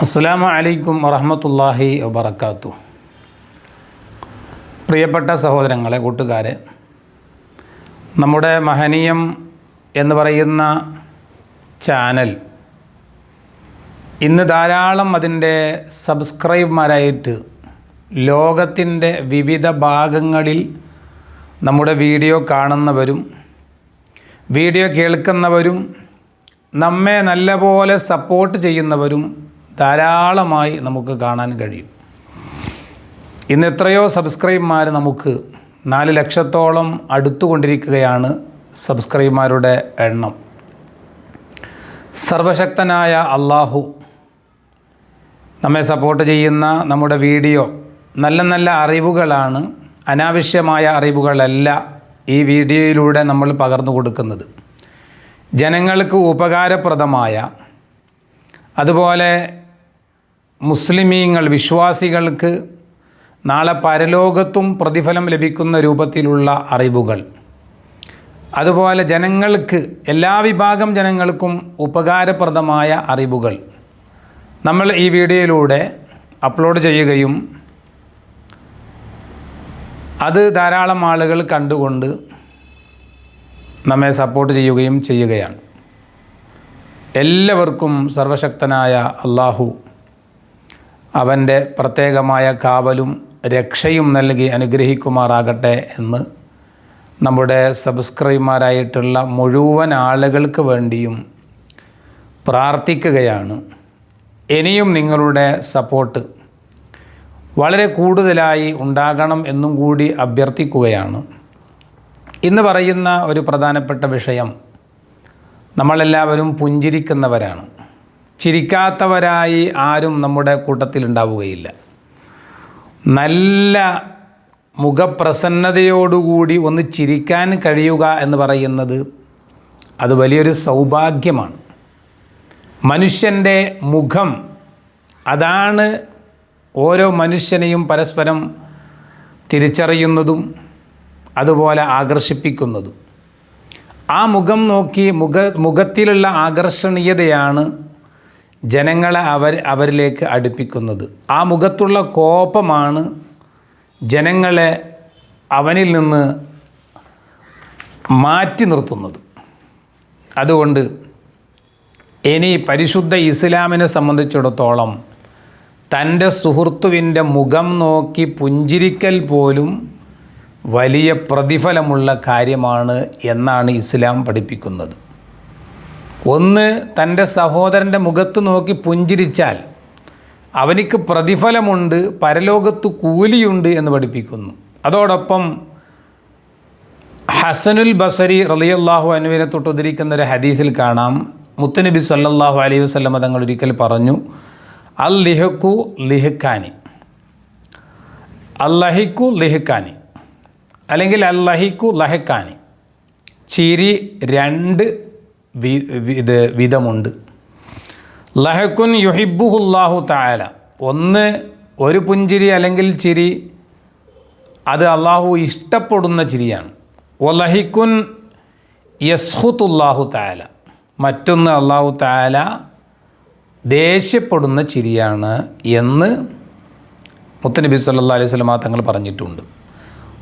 അസ്സാം വലൈക്കും വറഹമത്തല്ലാഹി വബർക്കാത്തു പ്രിയപ്പെട്ട സഹോദരങ്ങളെ കൂട്ടുകാരെ നമ്മുടെ മഹനീയം എന്ന് പറയുന്ന ചാനൽ ഇന്ന് ധാരാളം അതിന്റെ സബ്സ്ക്രൈബർമാരായിട്ട് ലോകത്തിന്റെ വിവിധ ഭാഗങ്ങളിൽ നമ്മുടെ വീഡിയോ കാണുന്നവരും വീഡിയോ കേൾക്കുന്നവരും നമ്മെ നല്ലപോലെ സപ്പോർട്ട് ചെയ്യുന്നവരും ധാരാളമായി നമുക്ക് കാണാൻ കഴിയും. ഇന്ന് എത്രയോ സബ്സ്ക്രൈബർമാർ നമുക്ക് നാല് ലക്ഷത്തോളം അടുത്തുകൊണ്ടിരിക്കുകയാണ് സബ്സ്ക്രൈബർമാരുടെ എണ്ണം. സർവശക്തനായ അള്ളാഹു നമ്മെ സപ്പോർട്ട് ചെയ്യുന്ന നമ്മുടെ വീഡിയോ നല്ല നല്ല അറിവുകളാണ്. അനാവശ്യമായ അറിവുകളല്ല ഈ വീഡിയോയിലൂടെ നമ്മൾ പകർന്നു കൊടുക്കുന്നത്. ജനങ്ങൾക്ക് ഉപകാരപ്രദമായ അതുപോലെ മുസ്ലിമീങ്ങൾ വിശ്വാസികൾക്ക് നാളെ പരലോകത്തും പ്രതിഫലം ലഭിക്കുന്ന രൂപത്തിലുള്ള അറിവുകൾ. അതുപോലെ ജനങ്ങൾക്ക് എല്ലാ വിഭാഗം ജനങ്ങൾക്കും ഉപകാരപ്രദമായ അറിവുകൾ. നമ്മൾ ഈ വീഡിയോയിലൂടെ അപ്ലോഡ് ചെയ്യുകയും അത് ധാരാളം ആളുകൾ കണ്ടുകൊണ്ട് നമ്മെ സപ്പോർട്ട് ചെയ്യുകയും ചെയ്യുകയാണ്. എല്ലാവർക്കും സർവശക്തനായ അള്ളാഹു അവന്റെ പ്രത്യേകമായ കാവലും രക്ഷയും നൽകി അനുഗ്രഹിക്കുമാറാകട്ടെ എന്ന് നമ്മുടെ സബ്സ്ക്രൈബർമാരായിട്ടുള്ള മുഴുവൻ ആളുകൾക്ക് വേണ്ടിയും പ്രാർത്ഥിക്കുകയാണ്. ഇനിയും നിങ്ങളുടെ സപ്പോർട്ട് വളരെ കൂടുതലായി ഉണ്ടാകണം എന്നും കൂടി അഭ്യർത്ഥിക്കുകയാണ്. ഇന്ന് പറയുന്ന ഒരു പ്രധാനപ്പെട്ട വിഷയം നമ്മളെല്ലാവരും പുഞ്ചിരിക്കുന്നവരാണ്. ചിരിക്കാത്തവരായി ആരും നമ്മുടെ കൂട്ടത്തിൽ ഉണ്ടാവുകയില്ല നല്ല മുഖപ്രസന്നതയോടുകൂടി ഒന്ന് ചിരിക്കാൻ കഴിയുക എന്ന് പറയുന്നത് അത് വലിയൊരു സൗഭാഗ്യമാണ്. മനുഷ്യന്റെ മുഖം അതാണ് ഓരോ മനുഷ്യനെയും പരസ്പരം തിരിച്ചറിയുന്നതും അതുപോലെ ആകർഷിപ്പിക്കുന്നതും. ആ മുഖം നോക്കി മുഖ മുഖത്തിലുള്ള ആകർഷണീയതയാണ് ജനങ്ങളെ അവർ അവരിലേക്ക് അടുപ്പിക്കുന്നത്. ആ മുഖത്തുള്ള കോപമാണ് ജനങ്ങളെ അവനിൽ നിന്ന് മാറ്റി നിർത്തുന്നത്. അതുകൊണ്ട് ഇനി പരിശുദ്ധ ഇസ്ലാമിനെ സംബന്ധിച്ചിടത്തോളം തന്റെ സുഹൃത്തുവിന്റെ മുഖം നോക്കി പുഞ്ചിരിക്കൽ പോലും വലിയ പ്രതിഫലമുള്ള കാര്യമാണ് എന്നാണ് ഇസ്ലാം പഠിപ്പിക്കുന്നത്. ഒന്ന് തന്റെ സഹോദരന്റെ മുഖത്ത് നോക്കി പുഞ്ചിരിച്ചാൽ അവനിക്ക് പ്രതിഫലമുണ്ട് പരലോകത്ത് കൂലിയുണ്ട് എന്ന് പഠിപ്പിക്കുന്നു. അതോടൊപ്പം ഹസനുൽ ബസരി റലിയല്ലാഹു അനുവിനെ തൊട്ടുദ്ധരിക്കുന്ന ഒരു ഹദീസിൽ കാണാം. മുത്തനബി സല്ലാഹു അലൈഹി വസ്ലം തങ്ങൾ ഒരിക്കൽ പറഞ്ഞു അൽ ലിഹക്കു ലിഹക്കാനി അല്ലഹിക്കു ലിഹക്കാനി അല്ലെങ്കിൽ അല്ലഹിക്കു ലഹക്കാനി ചിരി രണ്ട് ഇത് വിധമുണ്ട്. ലഹക്കുൻ യുഹിബുഹുല്ലാഹു തായാല ഒന്ന് ഒരു പുഞ്ചിരി അല്ലെങ്കിൽ ചിരി അത് അള്ളാഹു ഇഷ്ടപ്പെടുന്ന ചിരിയാണ്. ഒലഹിക്കുൻ യസ്ഹുത്തുല്ലാഹു തായാല മറ്റൊന്ന് അള്ളാഹു തായാല ദേഷ്യപ്പെടുന്ന ചിരിയാണ് എന്ന് മുത്തനബി സല്ലാ അലൈഹി സ്വലമാ തങ്ങൾ പറഞ്ഞിട്ടുണ്ട്.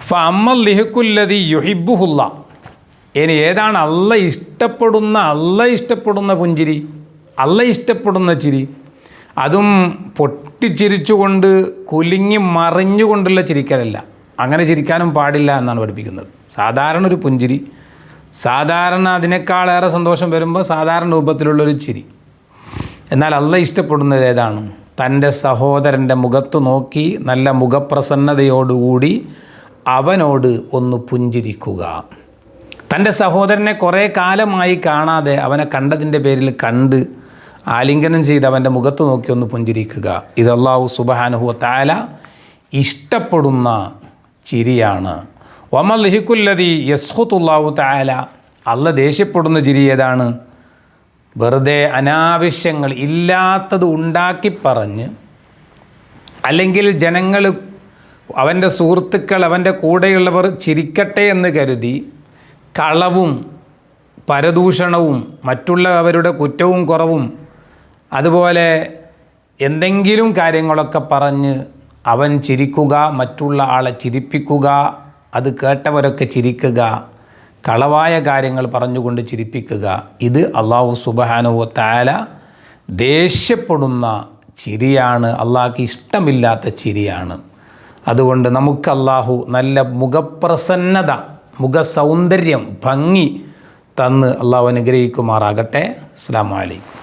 ഫ അമ്മൽ ലിഹക്കുല്ലതി യുഹിബുഹുല്ല ഇനി ഏതാണ് അല്ല ഇഷ്ടപ്പെടുന്ന അല്ല ഇഷ്ടപ്പെടുന്ന പുഞ്ചിരി? അല്ല ഇഷ്ടപ്പെടുന്ന ചിരി? അതും പൊട്ടിച്ചിരിച്ചുകൊണ്ട് കുലുങ്ങി മറിഞ്ഞുകൊണ്ടുള്ള ചിരിക്കലല്ല. അങ്ങനെ ചിരിക്കാനും പാടില്ല എന്നാണ് പഠിപ്പിക്കുന്നത്. സാധാരണ ഒരു പുഞ്ചിരി സാധാരണ അതിനേക്കാളേറെ സന്തോഷം വരുമ്പോൾ സാധാരണ രൂപത്തിലുള്ളൊരു ചിരി. എന്നാൽ അല്ല ഇഷ്ടപ്പെടുന്നത് ഏതാണ്? തന്റെ സഹോദരന്റെ മുഖത്ത് നോക്കി നല്ല മുഖപ്രസന്നതയോടുകൂടി അവനോട് ഒന്ന് പുഞ്ചിരിക്കുക. തന്റെ സഹോദരനെ കുറേ കാലമായി കാണാതെ അവനെ കണ്ടതിന്റെ പേരിൽ കണ്ട് ആലിംഗനം ചെയ്ത് അവന്റെ മുഖത്ത് നോക്കി ഒന്ന് പുഞ്ചിരിക്കുക. ഇത് സുബഹാനുഹു താല ഇഷ്ടപ്പെടുന്ന ചിരിയാണ്. ഒമൽ ഹിക്കുല്ലതി യസ്ഹുത്തുല്ലാഹു താല അല്ല ദേഷ്യപ്പെടുന്ന ചിരി ഏതാണ്? വെറുതെ അനാവശ്യങ്ങൾ ഇല്ലാത്തത് ഉണ്ടാക്കി പറഞ്ഞ് അല്ലെങ്കിൽ ജനങ്ങൾ അവന്റെ സുഹൃത്തുക്കൾ അവന്റെ കൂടെയുള്ളവർ ചിരിക്കട്ടെ എന്ന് കരുതി കളവും പരദൂഷണവും മറ്റുള്ളവരുടെ കുറ്റവും കുറവും അതുപോലെ എന്തെങ്കിലും കാര്യങ്ങളൊക്കെ പറഞ്ഞ് അവൻ ചിരിക്കുക മറ്റുള്ള ആളെ ചിരിപ്പിക്കുക അത് കേട്ടവരൊക്കെ ചിരിക്കുക കളവായ കാര്യങ്ങൾ പറഞ്ഞുകൊണ്ട് ചിരിപ്പിക്കുക ഇത് അള്ളാഹു സുബാനുവ താല ദേഷ്യപ്പെടുന്ന ചിരിയാണ്. അള്ളാഹ്ക്ക് ഇഷ്ടമില്ലാത്ത ചിരിയാണ്. അതുകൊണ്ട് നമുക്ക് അള്ളാഹു നല്ല മുഖപ്രസന്നത മുഖസൗന്ദര്യം ഭംഗി തന്ന് അള്ളാഹു അനുഗ്രഹിക്കുമാറാകട്ടെ. അസ്സാം വലൈക്കും